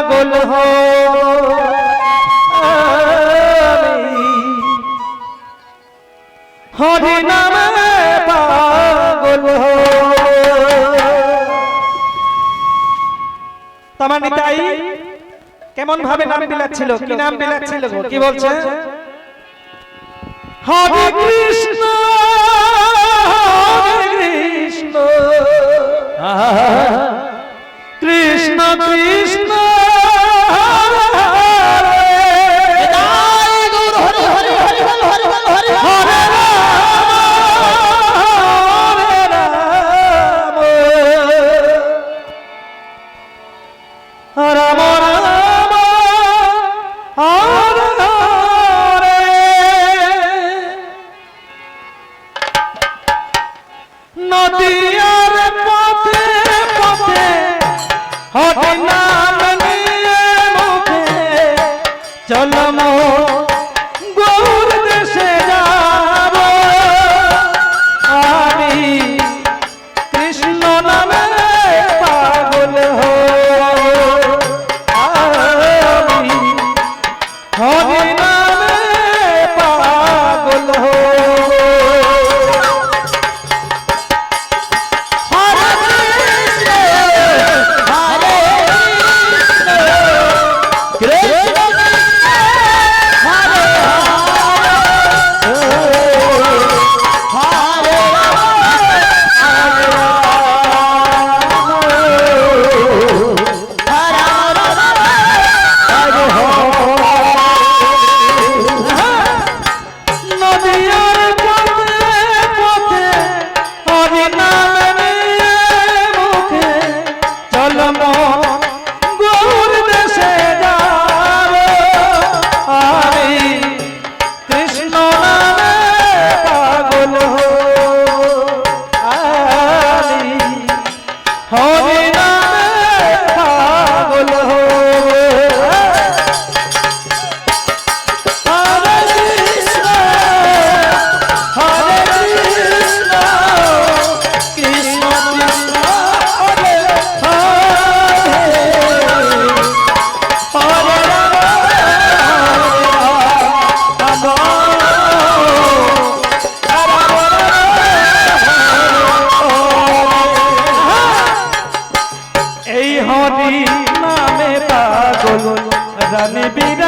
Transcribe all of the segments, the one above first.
পাগল হ হরি নামে পাগল হো তোমার নিতাই কেমন ভাবে নাম বিলাচ্ছিল? কি নাম বিলাচ্ছিল কি বলছে? হরে কৃষ্ণ কৃষ্ণ। কৃষ্ণ কৃষ্ণ। হঠাৎ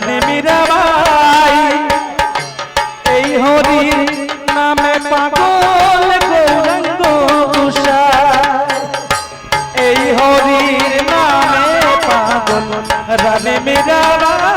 প্রাণে মীরাবাই। এই হরি নামে পাগল গৌরঙ্গ উষা এই হরির নামে পাগল রানে মীরাবাই।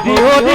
হরি হরি